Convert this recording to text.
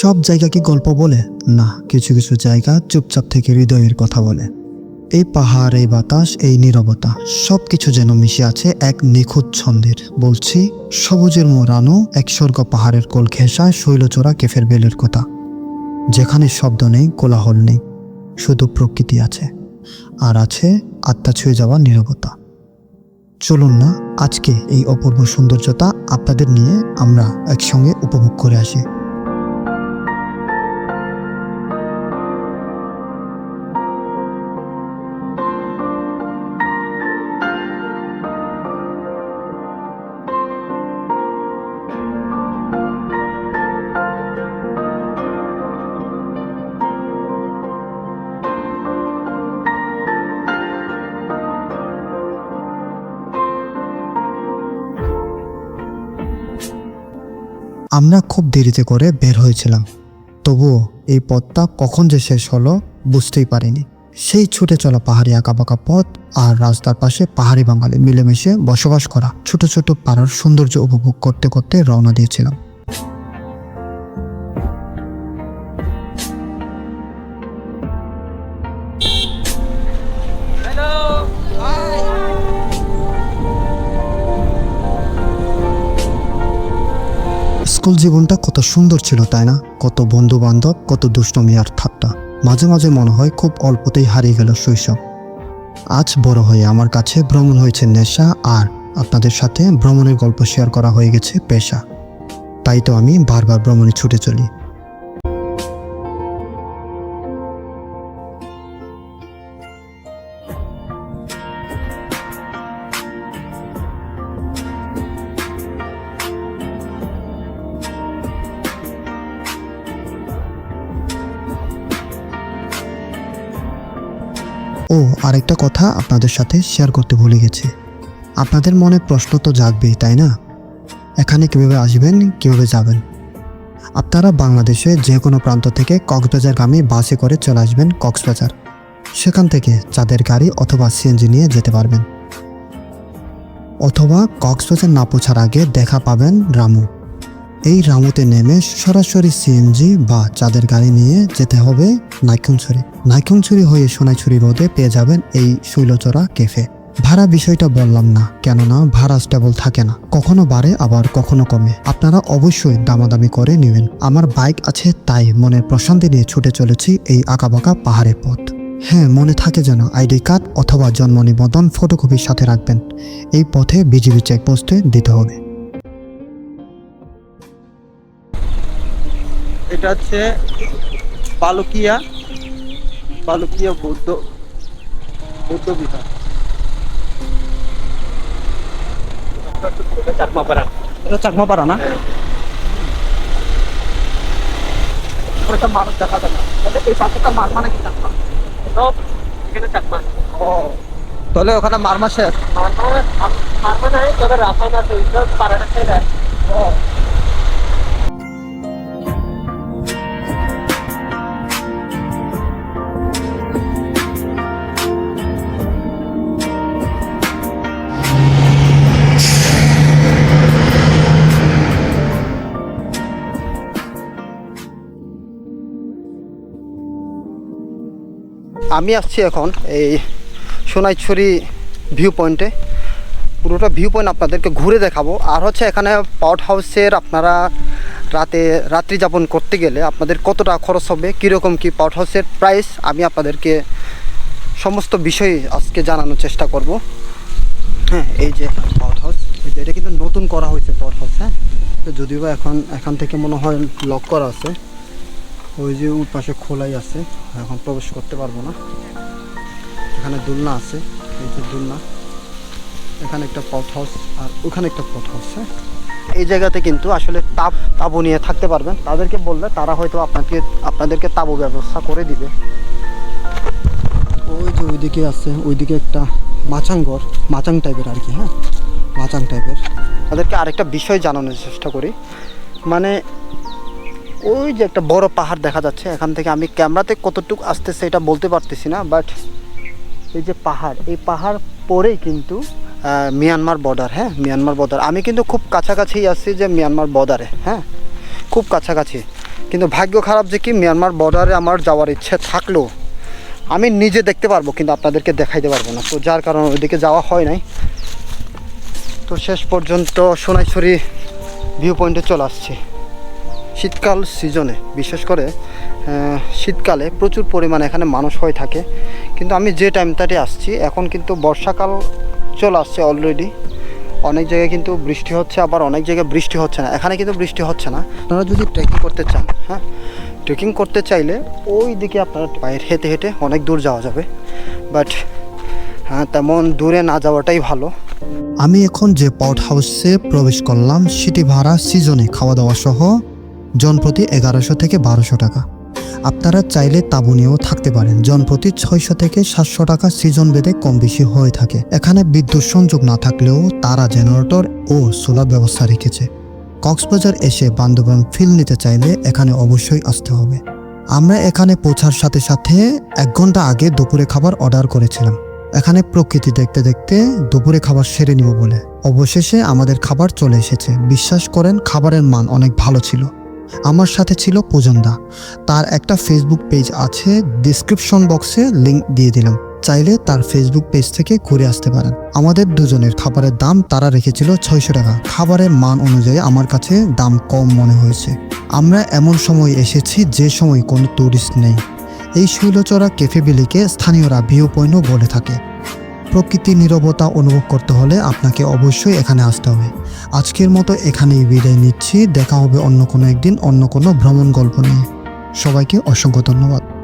সব জায়গা কি গল্প বলে। না, কিছু কিছু জায়গা চুপচাপ থেকে হৃদয়ের কথা বলে। এই পাহাড়, এই বাতাস, এই নীরবতা সব কিছু যেন মিশে আছে এক নিখুঁত ছন্দের। বলছি, সবুজের মোড়ানো এক স্বর্গ পাহাড়ের কোল ঘেঁষায় শৈলচোরা কেফের বেলের কথা যেখানে শব্দ নেই, কোলাহল নেই, শুধু প্রকৃতি আছে। আর আছে আত্মা ছুঁয়ে যাওয়া নীরবতা। চলুন না, আজকে এই অপূর্ব সৌন্দর্যতা আপনাদের নিয়ে আমরা একসঙ্গে উপভোগ করে আসি। আমরা খুব দেরিতে করে বের হয়েছিলাম। তবুও এই পথটা কখন যে শেষ হলো বুঝতেই পারিনি। সেই ছুটে চলা পাহাড়ি আঁকাবাঁকা পথ আর রাস্তার পাশে পাহাড়ি বাঙালি মিলেমিশে বসবাস করা ছোট ছোট পাড়ার সৌন্দর্য উপভোগ করতে করতে রওনা দিয়েছিলাম। স্কুল জীবনটা কত সুন্দর ছিল, তাই না? কত বন্ধু বান্ধব কত দুষ্টমি আর ঠাট্টা। মাঝে মাঝে মনে হয় খুব অল্পতেই হারিয়ে গেল শৈশব। আজ বড় হয়ে আমার কাছে ভ্রমণ হয়েছে নেশা আর আপনাদের সাথে ভ্রমণের গল্প শেয়ার করা হয়ে গেছে পেশা। তাই তো আমি বারবার ভ্রমণে ছুটে চলি। ও, আরেকটা কথা আপনাদের সাথে শেয়ার করতে ভুলে গেছি। আপনাদের মনে প্রশ্ন তো জাগবেই, তাই না? এখানে কীভাবে আসবেন, কীভাবে যাবেন? আপনারা বাংলাদেশে যে কোনো প্রান্ত থেকে কক্সবাজারগামী বাসে করে চলে আসবেন কক্সবাজার। সেখান থেকে চাঁদের গাড়ি অথবা সিএনজি নিয়ে যেতে পারবেন। অথবা কক্সবাজার না পৌঁছার আগে দেখা পাবেন রামু। এই রামুতে নেমে সরাসরি সিএনজি বা চাঁদের গাড়ি নিয়ে যেতে হবে নাইকুঞ্ছড়ি নাইকুঞ্ছড়ি হয়ে সোনাইছড়ি রোডে পেয়ে যাবেন এই শৈলচরা কেফে ভাড়া বিষয়টা বললাম না, কেননা ভাড়া স্টেবল থাকে না। কখনো বাড়ে, আবার কখনো কমে। আপনারা অবশ্যই দামাদামি করে নেবেন। আমার বাইক আছে, তাই মনের প্রশান্তি নিয়ে ছুটে চলেছি এই আঁকাবাঁকা পাহাড়ের পথ। হ্যাঁ মনে থাকে যেন আইডি কার্ড অথবা জন্ম নিবন্ধন ফটোকপির সাথে রাখবেন। এই পথে বিজিবি চেকপোস্টে দিতে হবে। এটা হচ্ছে বালুকিয়া বালুকিয়া বৌদ্ধ বৌদ্ধ বিহার। চাকমাপাড়া। এটা চাকমাপাড়া না? ওটা মানুষ দেখা যায় না এই পাশেটা মার মানে চাকমা? সব এখানে চাকমা। ও তাহলে ওখানে মারমা শেষ মারমা নাই তবে রাখাই না তো পাড়াটা ও। আমি আসছি এখন এই সোনাইছড়ি ভিউ পয়েন্টে পুরোটা ভিউ পয়েন্ট আপনাদেরকে ঘুরে দেখাবো। আর হচ্ছে এখানে পাউট হাউসের আপনারা রাতে রাত্রি যাপন করতে গেলে আপনাদের কত টাকা খরচ হবে, কীরকম কী পাউট হাউসের প্রাইস আমি আপনাদেরকে সমস্ত বিষয় আজকে জানানোর চেষ্টা করব। হ্যাঁ এই যে পাউট হাউস এটা কিন্তু নতুন করা হয়েছে পাউট হাউস হ্যাঁ? যদিও এখন, এখান থেকে মনে হয় লক করা আছে। ওই যে ওই পাশে খোলাই আছে, এখন প্রবেশ করতে পারব না। এখানে দোলনা আছে, এই যে দোলনা। এখানে একটা পথ হাউস আর ওখানে একটা পথ হাউস হ্যাঁ? এই জায়গাতে কিন্তু আসলে তাপ তাবু নিয়ে থাকতে পারবেন। তাদেরকে বললে তারা হয়তো আপনাকে, আপনাদেরকে তাবু ব্যবস্থা করে দিবে। ওই যে ওইদিকে আছে, ওইদিকে একটা মাচাং ঘর, মাচাং টাইপের আর কি হ্যাঁ? মাচাং টাইপের তাদেরকে আরেকটা বিষয় জানানোর চেষ্টা করি। মানে ওই যে একটা বড় পাহাড় দেখা যাচ্ছে, এখান থেকে আমি ক্যামেরাতে কতটুকু আসতেছে এটা বলতে পারতেছি না বাট এই যে পাহাড়, এই পাহাড় পরেই কিন্তু মিয়ানমার বর্ডার হ্যাঁ মিয়ানমার বর্ডার আমি কিন্তু খুব কাছাকাছি আছি যে মিয়ানমার বর্ডারে হ্যাঁ খুব কাছাকাছি। কিন্তু ভাগ্য খারাপ যে কি মিয়ানমার বর্ডারে আমার যাওয়ার ইচ্ছে থাকলেও আমি নিজে দেখতে পারব, কিন্তু আপনাদেরকে দেখাইতে পারব না। তো যার কারণে ওইদিকে যাওয়া হয় নাই। তো শেষ পর্যন্ত সোনাইছড়ি ভিউ পয়েন্টে চলে আসছি। শীতকাল সিজনে বিশেষ করে শীতকালে প্রচুর পরিমাণে এখানে মানুষ হয়ে থাকে। কিন্তু আমি যে টাইমটাতে আসছি, এখন কিন্তু বর্ষাকাল চলে আসছে অলরেডি অনেক জায়গায় কিন্তু বৃষ্টি হচ্ছে, আবার অনেক জায়গায় বৃষ্টি হচ্ছে না। এখানে কিন্তু বৃষ্টি হচ্ছে না। আপনারা যদি ট্রেকিং করতে চান হ্যাঁ ট্রেকিং করতে চাইলে ওই দিকে আপনারা পায়ের হেঁটে হেঁটে অনেক দূর যাওয়া যাবে। বাট হ্যাঁ তেমন দূরে না যাওয়াটাই ভালো। আমি এখন যে পাউট হাউসে প্রবেশ করলাম, সেটি ভাড়া সিজনে খাওয়া দাওয়া সহ জনপ্রতি এগারোশো থেকে বারোশো টাকা। আপনারা চাইলে তাঁবু নিয়েও থাকতে পারেন। জনপ্রতি ছয়শো থেকে সাতশো টাকা সিজন বেঁধে কম বেশি হয়ে থাকে। এখানে বিদ্যুৎ সংযোগ না থাকলেও তারা জেনারেটর ও সোলার ব্যবস্থা রেখেছে। কক্সবাজার এসে বান্দরবান ফিল নিতে চাইলে এখানে অবশ্যই আসতে হবে। আমরা এখানে পৌঁছার সাথে সাথে এক ঘণ্টা আগে দুপুরে খাবার অর্ডার করেছিলাম। এখানে প্রকৃতি দেখতে দেখতে দুপুরে খাবার সেরে নিব বলে। অবশেষে আমাদের খাবার চলে এসেছে। বিশ্বাস করেন, খাবারের মান অনেক ভালো ছিল। আমার সাথে ছিল পূজনদা। তার একটা ফেসবুক পেজ আছে ডিসক্রিপশন বক্সে লিংক দিয়ে দিলাম। চাইলে তার ফেসবুক পেজ থেকে ঘুরে আসতে পারেন। আমাদের দুজনের খাবারের দাম তারা রেখেছিল ছয়শো টাকা। খাবারের মান অনুযায়ী আমার কাছে দাম কম মনে হয়েছে। আমরা এমন সময় এসেছি যে সময় কোনো ট্যুরিস্ট নেই। এই শৈলচরা ক্যাফে বিলিকে স্থানীয়রা ভিউ পয়েন্টও বলে থাকে। প্রকৃতির নিরবতা অনুভব করতে হলে আপনাকে অবশ্যই এখানে আসতে হবে। আজকের মতো এখানেই বিদায় নিচ্ছি। দেখা হবে অন্য কোনো একদিন, অন্য কোনো ভ্রমণ গল্প নিয়ে। সবাইকে অসংখ্য ধন্যবাদ।